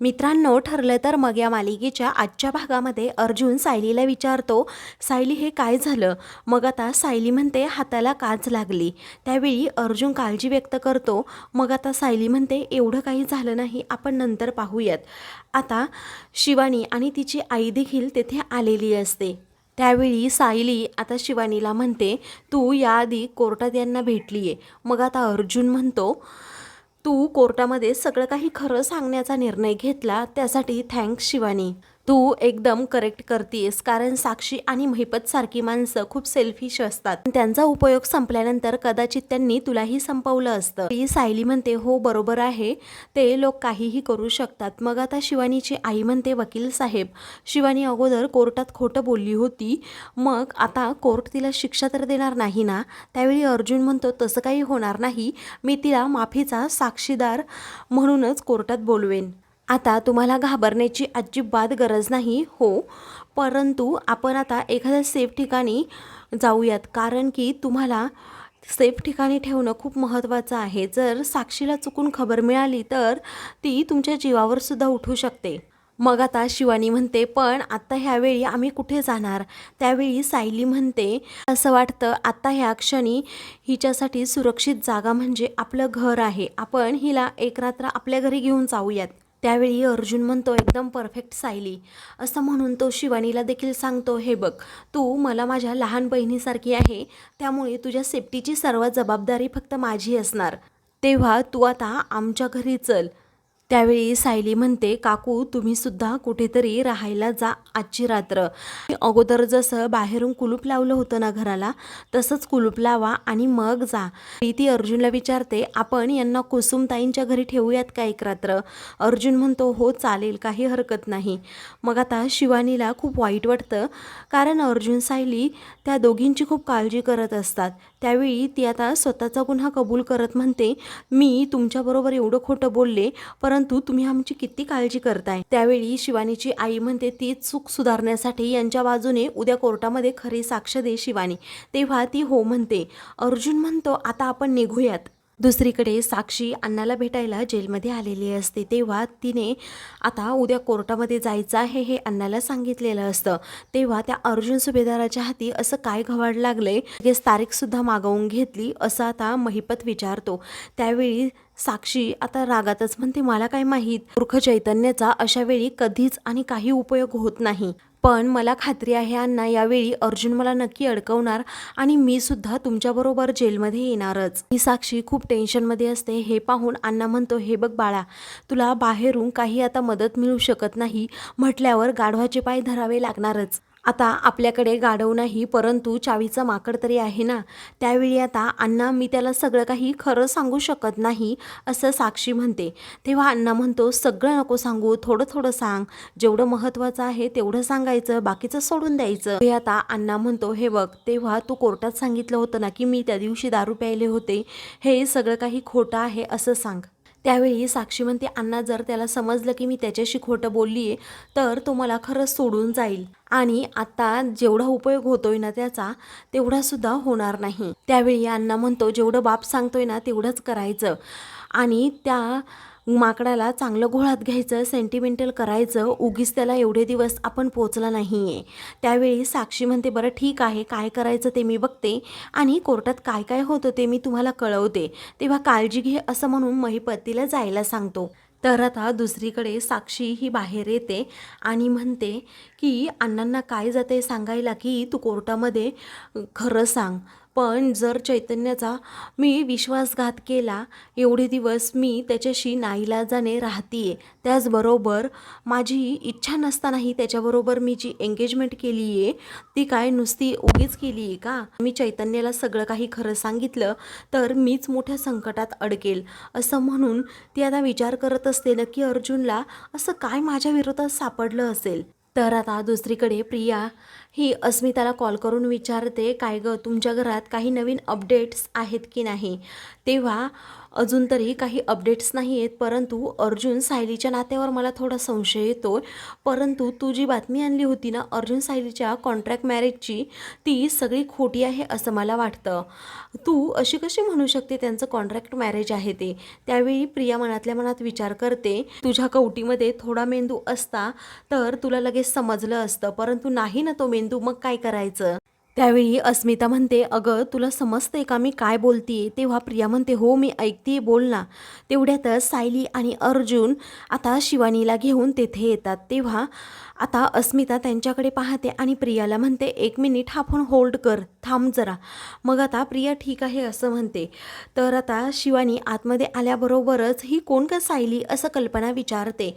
मित्रांनो ठरलं तर मग या मालिकेच्या आजच्या भागामध्ये अर्जुन सायलीला विचारतो सायली हे काय झालं? मग आता सायली म्हणते हाताला काच लागली. त्यावेळी अर्जुन काळजी व्यक्त करतो मग आता सायली म्हणते एवढं काही झालं नाही आपण नंतर पाहूयात. आता शिवानी आणि तिची आई देखील तेथे आलेली असते. त्यावेळी सायली आता शिवानीला म्हणते तू याआधी कोर्टात यांना भेटली आहे मग आता अर्जुन म्हणतो तू कोर्टामध्ये सगळं काही खरं सांगण्याचा निर्णय घेतला त्यासाठी थँक्स शिवानी. तू एकदम करेक्ट करतेस कारण साक्षी आणि महिपत सारखी माणसं खूप सेल्फिश असतात. त्यांचा उपयोग संपल्यानंतर कदाचित त्यांनी तुलाही संपवलं असतं. ती सायली म्हणते हो बरोबर आहे. ते लोक काहीही करू शकतात. मग आता शिवानीची आई म्हणते वकील साहेब शिवानी अगोदर कोर्टात खोटं बोलली होती. मग आता कोर्ट तिला शिक्षा तर देणार नाही ना? त्यावेळी अर्जुन म्हणतो तसं काही होणार नाही. मी तिला माफीचा साक्षीदार म्हणूनच कोर्टात बोलवेन. आता तुम्हाला घाबरण्याची अजिबात गरज नाही हो. परंतु आपण आता एखाद्या सेफ ठिकाणी जाऊयात कारण की तुम्हाला सेफ ठिकाणी ठेवणं खूप महत्त्वाचं आहे. जर साक्षीला चुकून खबर मिळाली तर ती तुमच्या जीवावर सुद्धा उठू शकते. मग आता शिवानी म्हणते पण आत्ता ह्यावेळी आम्ही कुठे जाणार? त्यावेळी सायली म्हणते असं वाटतं आत्ता ह्या क्षणी हिच्यासाठी सुरक्षित जागा म्हणजे आपलं घर आहे. आपण हिला एक रात्र आपल्या घरी घेऊन जाऊयात. त्यावेळी अर्जुन म्हणतो एकदम परफेक्ट सायली. असं म्हणून तो शिवानीला देखील सांगतो हे बघ तू मला माझ्या लहान बहिणीसारखी आहे त्यामुळे तुझ्या सेफ्टीची सर्व जबाबदारी फक्त माझी असणार. तेव्हा तू आता आमच्या घरी चल. त्यावेळी सायली म्हणते काकू तुम्ही सुद्धा कुठेतरी राहायला जा आजची रात्र. अगोदर जसं बाहेरून कुलूप लावलं होतं ना घराला तसंच कुलूप लावा आणि मग जा. प्रीती अर्जुनला विचारते आपण यांना कुसुमताईंच्या घरी ठेवूयात का एक रात्र? अर्जुन म्हणतो हो चालेल काही हरकत नाही. मग आता शिवानीला खूप वाईट वाटतं कारण अर्जुन सायली त्या दोघींची खूप काळजी करत असतात. त्यावेळी ती आता स्वतःचा गुन्हा कबूल करत म्हणते मी तुमच्याबरोबर एवढं खोटं बोलले परंतु तुम्ही आमची किती काळजी करताय. त्यावेळी शिवानीची आई म्हणते ती चूक सुधारण्यासाठी यांच्या बाजूने उद्या कोर्टामध्ये खरी साक्ष दे शिवानी. तेव्हा ती हो म्हणते अर्जुन म्हणतो आता आपण निघूयात. दुसरीकडे साक्षी अण्णाला भेटायला जेलमध्ये आलेली असते. तेव्हा तिने आता उद्या कोर्टामध्ये जायचं आहे हे अण्णाला सांगितलेलं असतं. तेव्हा त्या अर्जुन सुभेदाराच्या हाती असं काय घवाड लागले लगेच तारीखसुद्धा मागवून घेतली असं आता महिपत विचारतो. त्यावेळी साक्षी आता रागातच म्हणते मला काय माहीत? मूर्ख चैतन्याचा अशा वेळी कधीच आणि काही उपयोग होत नाही. पण मला खात्री आहे अण्णा यावेळी अर्जुन मला नक्की अडकवणार आणि मी सुद्धा तुमच्याबरोबर जेलमध्ये येणारच. ही साक्षी खूप टेन्शनमध्ये असते. हे पाहून अण्णा म्हणतो हे बघ बाळा तुला बाहेरून काही आता मदत मिळू शकत नाही म्हटल्यावर गाढवाचे पाय धरावे लागणारच. आता आपल्याकडे गाढव नाही परंतु चावीचं माकड तरी आहे ना. त्यावेळी आता अण्णा मी त्याला सगळं काही खरं सांगू शकत नाही असं साक्षी म्हणते. तेव्हा अण्णा म्हणतो सगळं नको सांगू थोडं थोडं सांग. जेवढं महत्त्वाचं आहे तेवढं सांगायचं बाकीचं सोडून द्यायचं. हे आता अण्णा म्हणतो हे बघ तेव्हा तू कोर्टात सांगितलं होतं ना की मी त्या दिवशी दारू प्यायले होते. हे सगळं काही खोटं आहे असं सांग. त्यावेळी साक्षी म्हणते अण्णा जर त्याला समजलं की मी त्याच्याशी खोटं बोलली आहे तर तो मला खरंच सोडून जाईल. आणि आता जेवढा उपयोग होतोय ना त्याचा तेवढासुद्धा होणार नाही. त्यावेळी अण्णा म्हणतो जेवढं बाप सांगतोय ना तेवढंच करायचं. आणि त्या माकडाला चांगलं घोळात घ्यायचं सेंटिमेंटल करायचं उगीच त्याला एवढे दिवस आपण पोचला नाही आहे त्यावेळी साक्षी म्हणते बरं ठीक आहे काय करायचं ते मी बघते. आणि कोर्टात काय काय होतं ते मी तुम्हाला कळवते. तेव्हा काळजी घे असं म्हणून महिपतीला जायला सांगतो. तर आता दुसरीकडे साक्षी ही बाहेर येते आणि म्हणते की अण्णांना काय जाते सांगायला की तू कोर्टामध्ये खरं सांग. पण जर चैतन्याचा मी विश्वासघात केला एवढे दिवस मी त्याच्याशी नाईलाजाने राहतीये. त्याचबरोबर माझी इच्छा नसतानाही त्याच्याबरोबर मी जी एंगेजमेंट केली आहे ती काय नुसती उगीच केली आहे का? मी चैतन्याला सगळं काही खरं सांगितलं तर मीच मोठ्या संकटात अडकेल. असं म्हणून ती आता विचार करत असते नक्की अर्जुनला असं काय माझ्या विरोधात सापडलं असेल? तर आता दुसरीकडे प्रिया ही अस्मिताला कॉल करून विचारते काय गं तुमच्या घरात काही नवीन अपडेट्स आहेत की नाही? तेव्हा अजून तरी काही अपडेट्स नाही आहेत परंतु अर्जुन सायलीच्या नात्यावर मला थोडा संशय येतो परंतु तू जी बातमी आणली होती ना अर्जुन सायलीच्या कॉन्ट्रॅक्ट मॅरेजची ती सगळी खोटी आहे असं मला वाटतं. तू अशी कशी म्हणू शकते त्यांचं कॉन्ट्रॅक्ट मॅरेज आहे ते? त्यावेळी प्रिया मनातल्या मनात विचार करते तुझ्या कवटीमध्ये थोडा मेंदू असता तर तुला लगेच समजलं असतं परंतु नाही ना तो मेंदू मग काय करायचं? त्यावेळी अस्मिता म्हणते अगं तुला समजते का मी काय बोलतीये? तेव्हा प्रिया म्हणते हो मी ऐकते बोल ना. तेवढ्यातच सायली आणि अर्जुन आता शिवानीला घेऊन तेथे येतात. तेव्हा आता अस्मिता त्यांच्याकडे पाहते आणि प्रियाला म्हणते एक मिनिट हा फोन होल्ड कर थांब जरा. मग आता प्रिया ठीक आहे असं म्हणते. तर आता शिवानी आतमध्ये आल्याबरोबरच ही कोण का सायली असं कल्पना विचारते.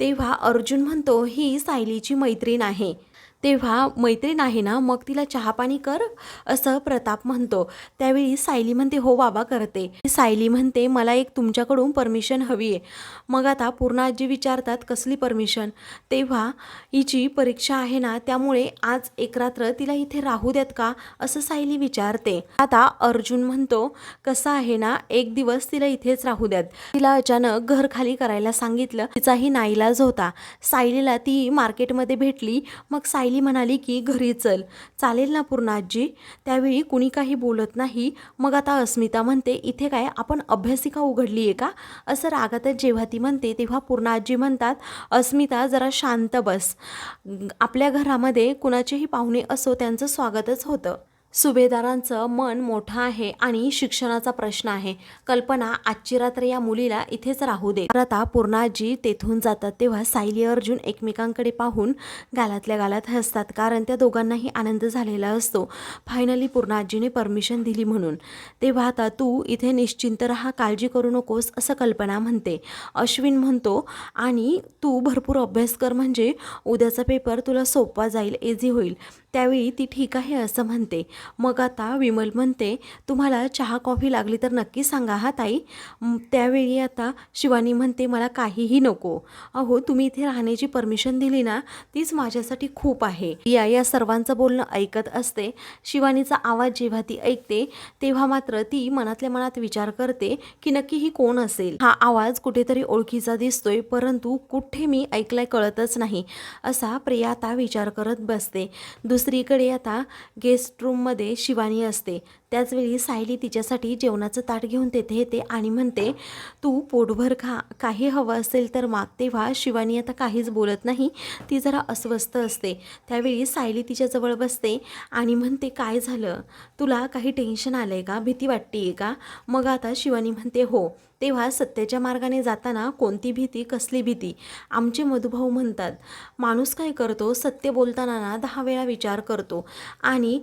तेव्हा अर्जुन म्हणतो ही सायलीची मैत्रीण आहे. तेव्हा मैत्रीण आहे ना मग तिला चहापाणी कर असं प्रताप म्हणतो. त्यावेळी सायली म्हणते हो बाबा करते. सायली म्हणते मला एक तुमच्याकडून परमिशन हवी आहे. मग आता पूर्ण आजी विचारतात कसली परमिशन? तेव्हा हिची परीक्षा आहे ना त्यामुळे आज एक रात्र तिला इथे राहू द्यात का असं सायली विचारते. आता अर्जुन म्हणतो कसं आहे ना एक दिवस तिला इथेच राहू द्यात. तिला अचानक घर खाली करायला सांगितलं तिचाही नाईलाज होता. सायलीला ती मार्केटमध्ये भेटली मग सायली म्हणाली की घरी चल. चालेल ना पूर्ण आजी त्यावेळी कुणी काही बोलत नाही. मग आता अस्मिता म्हणते इथे काय? आपण अभ्यासिका उघडली आहे का असं रागातच जेव्हा ती म्हणते तेव्हा पूर्ण आजी म्हणतात अस्मिता जरा शांत बस. आपल्या घरामध्ये कुणाचेही पाहुणे असो त्यांचं स्वागतच होतं. सुभेदारांचं मन मोठं आहे आणि शिक्षणाचा प्रश्न आहे. कल्पना आजची रात्र या मुलीला इथेच राहू दे. तर आता पूर्णाजी तेथून जातात. तेव्हा सायली अर्जुन एकमेकांकडे पाहून गालातल्या गालात हसतात कारण त्या दोघांनाही आनंद झालेला असतो. फायनली पूर्णाजीने परमिशन दिली म्हणून. तेव्हा आता तू इथे निश्चिंत राहा काळजी करू नकोस असं कल्पना म्हणते. अश्विन म्हणतो आणि तू भरपूर अभ्यास कर म्हणजे उद्याचा पेपर तुला सोपा जाईल इझी होईल. त्यावेळी ती ठीक आहे असं म्हणते. मग आता विमल म्हणते तुम्हाला चहा कॉफी लागली तर नक्की सांगा हा ताई. त्यावेळी आता शिवानी म्हणते मला काहीही नको. अहो तुम्ही इथे राहण्याची परमिशन दिली ना तीच माझ्यासाठी खूप आहे. या या सर्वांचं बोलणं ऐकत असते. शिवानीचा आवाज जेव्हा ती ऐकते तेव्हा मात्र ती मनातल्या मनात विचार करते की नक्की ही कोण असेल. हा आवाज कुठेतरी ओळखीचा दिसतोय परंतु कुठे मी ऐकलाय कळतच नाही असा प्रिया आता विचार करत बसते. दुसरीकडे आता गेस्ट रूममध्ये शिवानी असते. त्याचवेळी सायली तिच्यासाठी जेवणाचं ताट घेऊन तेथे येते आणि म्हणते तू पोटभर खा काही हवं असेल तर माग तेव्हा शिवानी आता काहीच बोलत नाही. ती जरा अस्वस्थ असते. त्यावेळी सायली तिच्याजवळ बसते आणि म्हणते काय झालं? तुला काही टेन्शन आलं आहे का? भीती वाटते आहे का? मग आता शिवानी म्हणते हो तेव्हा सत्याच्या मार्गाने जाताना कोणती भीती कसली भीती? आमचे मधुभाऊ म्हणतात माणूस काय करतो? सत्य बोलताना ना दहा वेळा विचार करतो आणि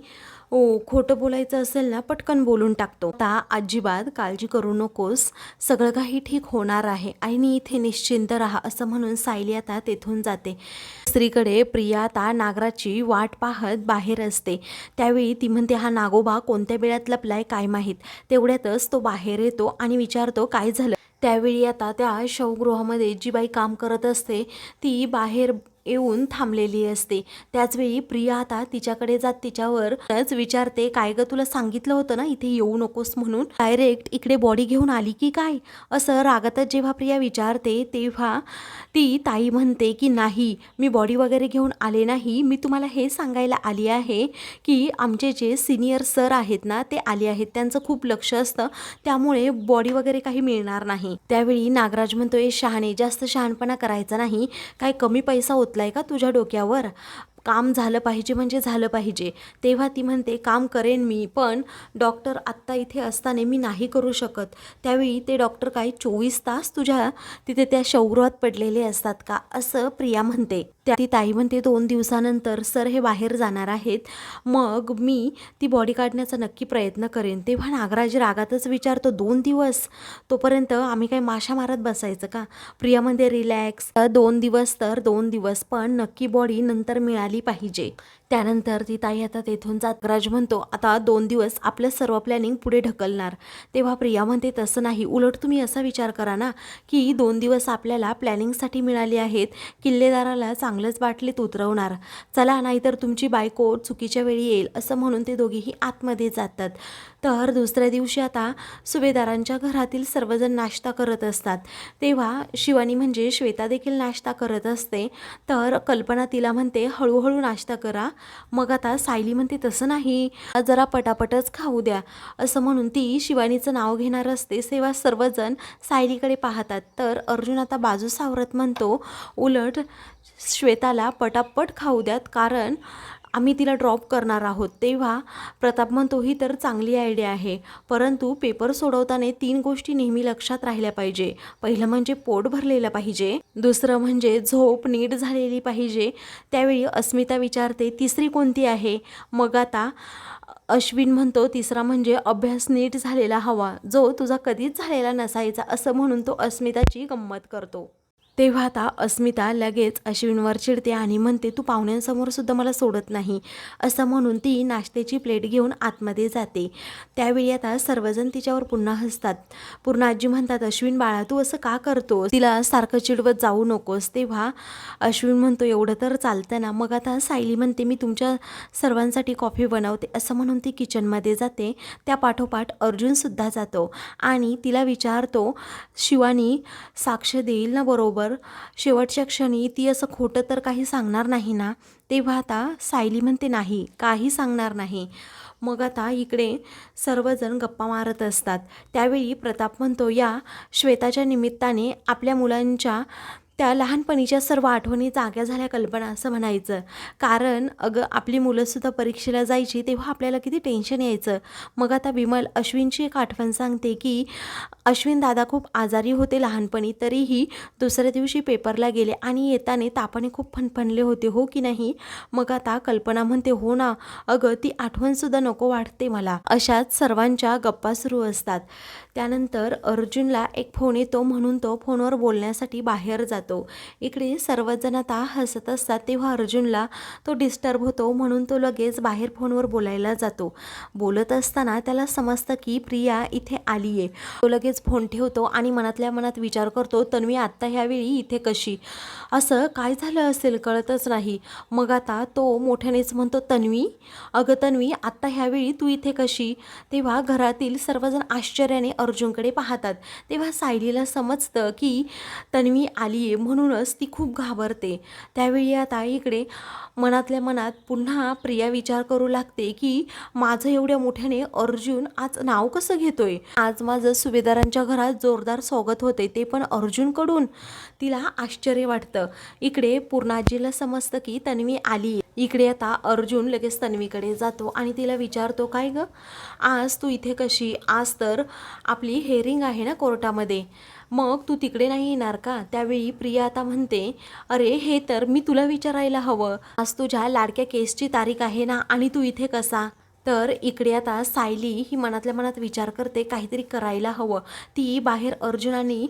ओ खोटं बोलायचं असेल ना पटकन बोलून टाकतो. आता अजिबात काळजी करू नकोस. सगळं काही ठीक होणार आहे. आणि इथे निश्चिंत राहा असं म्हणून सायली आता तेथून जाते. स्त्रीकडे प्रिया आता नागराची वाट पाहत बाहेर असते. त्यावेळी ती म्हणते हा नागोबा कोणत्या वेळात लपलाय काय माहीत? तेवढ्यातच तो बाहेर येतो आणि विचारतो काय झालं? त्यावेळी आता त्या शवगृहामध्ये जी बाई काम करत असते ती बाहेर येऊन थांबलेली असते. त्याचवेळी प्रिया आता तिच्याकडे जात तिच्यावर विचारते काय ग तुला सांगितलं होतं ना इथे येऊ नकोस म्हणून? डायरेक्ट इकडे बॉडी घेऊन आली की काय? असं रागातच जेव्हा प्रिया विचारते तेव्हा ती ताई म्हणते की नाही मी बॉडी वगैरे घेऊन आले नाही. मी तुम्हाला हे सांगायला आली आहे की आमचे जे सिनियर सर आहेत ना ते आले आहेत. त्यांचं खूप लक्ष असतं. त्यामुळे बॉडी वगैरे काही मिळणार नाही. त्यावेळी नागराज म्हणतो शहाणे जास्त शहाणपणा करायचा नाही. काय कमी पैसा आहे का तुझ्या डोक्यावर? काम झालं पाहिजे म्हणजे झालं पाहिजे. तेव्हा ती म्हणते काम करेन मी पण डॉक्टर आत्ता इथे असताना मी नाही करू शकत. त्यावेळी ते डॉक्टर काय चोवीस तास तुझ्या तिथे त्या शौरात पडलेले असतात का? असं प्रिया म्हणते. त्या ती ताई म्हणते दोन दिवसानंतर सर हे बाहेर जाणार आहेत. मग मी ती बॉडी काढण्याचा नक्की प्रयत्न करेन. तेव्हा नागराज रागातच विचारतो दोन दिवस? तोपर्यंत आम्ही काही माशा मारत बसायचं का? प्रिया म्हणते रिलॅक्स. दोन दिवस तर दोन दिवस पण नक्की बॉडी नंतर मिळाली पाहिजे. त्यानंतर ती ताई आता तेथून जात. राज म्हणतो आता दोन दिवस आपलं सर्व प्लॅनिंग पुढे ढकलणार. तेव्हा प्रिया म्हणते तसं नाही उलट तुम्ही असा विचार करा ना की दोन दिवस आपल्याला प्लॅनिंगसाठी मिळाली आहेत किल्लेदाराला चांगलंच बाटलीत उतरवणार. चला नाहीतर तुमची बायको चुकीच्या वेळी येईल असं म्हणून ते दोघेही आतमध्ये जातात. तर दुसऱ्या दिवशी आता सुभेदारांच्या घरातील सर्वजण नाश्ता करत असतात. तेव्हा शिवानी म्हणजे श्वेता देखील नाश्ता करत असते. तर कल्पना तिला म्हणते हळूहळू नाश्ता करा. मग आता सायली म्हणते तसं नाही. जरा पटापटच खाऊ द्या. असं म्हणून ती शिवानीचं नाव घेणार असते तेव्हा सर्वजण सायलीकडे पाहतात. तर अर्जुन आता बाजू सावरत म्हणतो उलट श्वेताला पटापट खाऊ द्यात. कारण आम्ही तिला ड्रॉप करणार आहोत. तेव्हा प्रताप म्हणतो ही तर चांगली आयडिया आहे. परंतु पेपर सोडवताना तीन गोष्टी नेहमी लक्षात राहिल्या पाहिजे. पहिलं म्हणजे पोट भरलेलं पाहिजे. दुसरं म्हणजे झोप नीट झालेली पाहिजे. त्यावेळी अस्मिता विचारते तिसरी कोणती आहे? मग आता अश्विन म्हणतो तिसरा म्हणजे अभ्यास नीट झालेला हवा. जो तुझा कधीच झालेला नसायचा असं म्हणून तो अस्मिताची गंमत करतो. तेव्हा आता अस्मिता लगेच अश्विनवर चिडते आणि म्हणते तू पाहुण्यांसमोर सुद्धा मला सोडत नाही. असं म्हणून ती नाश्त्याची प्लेट घेऊन आतमध्ये जाते. त्यावेळी आता सर्वजण तिच्यावर पुन्हा हसतात. पूर्ण आजी म्हणतात अश्विन बाळा तू असं का करतो तिला सारखं चिडवत जाऊ नकोस. तेव्हा अश्विन म्हणतो एवढं तर चालतं ना. मग आता सायली म्हणते मी तुमच्या सर्वांसाठी कॉफी बनवते. असं म्हणून ती किचनमध्ये जाते. त्या पाठोपाठ अर्जुनसुद्धा जातो आणि तिला विचारतो शिवानी साक्ष देईल ना बरोबर? शेवटच्या क्षणी ती असं खोटं तर काही सांगणार नाही ना? तेव्हा आता सायली म्हणते नाही काही सांगणार नाही. मग आता इकडे सर्वजण गप्पा मारत असतात. त्यावेळी प्रताप म्हणतो या श्वेताच्या निमित्ताने आपल्या मुलांच्या त्या लहानपणीच्या सर्व आठवणी जाग्या झाल्या कल्पना असं म्हणायचं. कारण अगं आपली मुलंसुद्धा परीक्षेला जायची तेव्हा आपल्याला किती टेन्शन यायचं. मग आता विमल अश्विनची एक आठवण सांगते की अश्विन दादा खूप आजारी होते लहानपणी तरीही दुसऱ्या दिवशी पेपरला गेले आणि येताने तापाने खूप फणफणले होते हो की नाही? मग आता कल्पना म्हणते हो ना अगं ती आठवणसुद्धा नको वाटते मला. अशाच सर्वांच्या गप्पा सुरू असतात. त्यानंतर अर्जुनला एक फोन येतो म्हणून तो फोनवर बोलण्यासाठी बाहेर जातो. इकडे सर्वजण आता हसत असतात तेव्हा अर्जुनला तो डिस्टर्ब होतो म्हणून तो लगेच बाहेर फोनवर बोलायला जातो. बोलत असताना त्याला समजतं की प्रिया इथे आली आहे तो लगेच फोन ठेवतो आणि मनातल्या मनात विचार करतो तन्वी आत्ता ह्यावेळी इथे कशी? असं काय झालं असेल? कळतच नाही. मग आता तो मोठ्यानेच म्हणतो तन्वी अगं तन्वी आत्ता ह्यावेळी तू इथे कशी? तेव्हा घरातील सर्वजण आश्चर्याने अर्जुनकडे पाहतात. तेव्हा सायलीला समजतं की तन्वी आली आहे म्हणूनच ती खूप घाबरते. त्यावेळी आता इकडे मनातल्या मनात पुन्हा प्रिया विचार करू लागते की माझं एवढ्या मोठ्याने अर्जुन आज नाव कसं घेतोय? आज माझं सुभेदारांच्या घरात जोरदार स्वागत होते ते पण अर्जुनकडून. तिला आश्चर्य वाटतं. इकडे पूर्णाजीला समजतं की तन्वी आली. इकडे आता अर्जुन लगेच तन्वीकडे जातो आणि तिला विचारतो काय ग? आज तू इथे कशी? आज तर आपली हेअरिंग आहे ना कोर्टामध्ये. मग तू तिकडे नाही येणार का? त्यावेळी प्रिया आता म्हणते अरे हे तर मी तुला विचारायला हवं. आज तुझ्या लाडक्या केसची तारीख आहे ना? आणि तू इथे कसा? तर इकडे आता सायली ही मनातल्या मनात विचार करते काहीतरी करायला हवं. ती बाहेर अर्जुन आणि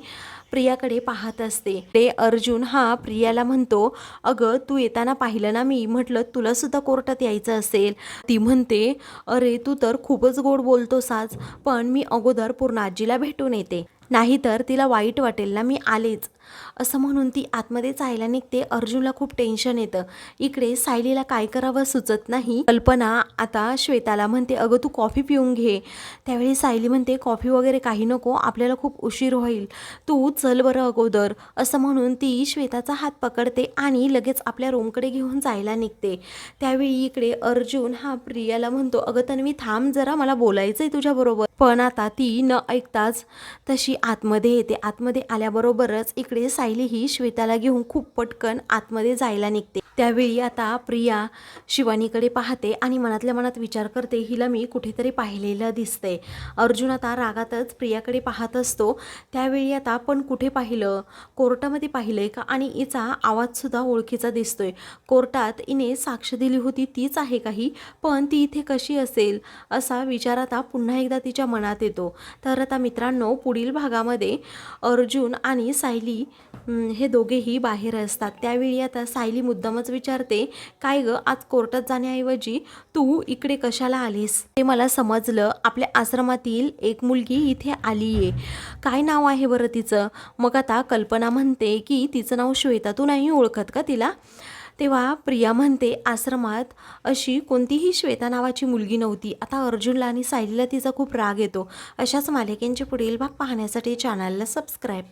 प्रियाकडे पाहत असते. ते अर्जुन हा प्रियाला म्हणतो अगं तू येताना पाहिलं ना मी? म्हटलं तुला सुद्धा कोर्टात यायचं असेल. ती म्हणते अरे तू तर खूपच गोड बोलतोस आज पण मी अगोदर पूर्ण आजीला भेटून येते. नाहीतर तिला वाईट वाटेल ना मी आलेच. असं म्हणून ती आतमध्ये जायला निघते. अर्जुनला खूप टेन्शन येतं. इकडे सायलीला काय करावं सुचत नाही. कल्पना आता श्वेताला म्हणते अगं तू कॉफी पिऊन घे. त्यावेळी सायली म्हणते कॉफी वगैरे काही नको आपल्याला खूप उशीर होईल. तू चल बरं अगोदर. असं म्हणून ती श्वेताचा हात पकडते आणि लगेच आपल्या रूमकडे घेऊन जायला निघते. त्यावेळी इकडे अर्जुन हा प्रियाला म्हणतो अगं तन्वी थांब जरा मला बोलायचं आहे तुझ्याबरोबर पण आता ती न ऐकताच तशी आतमध्ये येते. आतमध्ये आल्याबरोबरच इकडे सायली ही श्वेताला घेऊन खूप पटकन आतमध्ये जायला निघते. त्यावेळी आता प्रिया शिवानीकडे पाहते आणि मनातल्या मनात विचार करते हिला मी कुठेतरी पाहिलेलं दिसतंय. अर्जुन आता रागातच प्रियाकडे पाहत असतो. त्यावेळी आता आपण कुठे पाहिलं? कोर्टामध्ये पाहिलं आहे का? आणि हिचा आवाजसुद्धा ओळखीचा दिसतोय. कोर्टात हिने साक्ष दिली होती तीच आहे काही पण ती इथे कशी असेल? असा विचार आता पुन्हा एकदा तिच्या मनात येतो. तर आता मित्रांनो पुढील भागामध्ये अर्जुन आणि सायली हे दोघेही बाहेर असतात. त्यावेळी आता सायली मुद्दामच विचारते काय ग आज कोर्टात जाण्याऐवजी तू इकडे कशाला आलीस? ते मला समजलं. आपल्या आश्रमातील एक मुलगी इथे आली आहे काय नाव आहे बरं तिचं? मग आता कल्पना म्हणते की तिचं नाव श्वेता. तू नाही ओळखत का तिला? तेव्हा प्रिया म्हणते आश्रमात अशी कोणतीही श्वेता नावाची मुलगी नव्हती. आता अर्जुनला आणि सायलीला तिचा खूप राग येतो. अशाच मालिकेंचे पुढील भाग पाहण्यासाठी चॅनलला सबस्क्राईब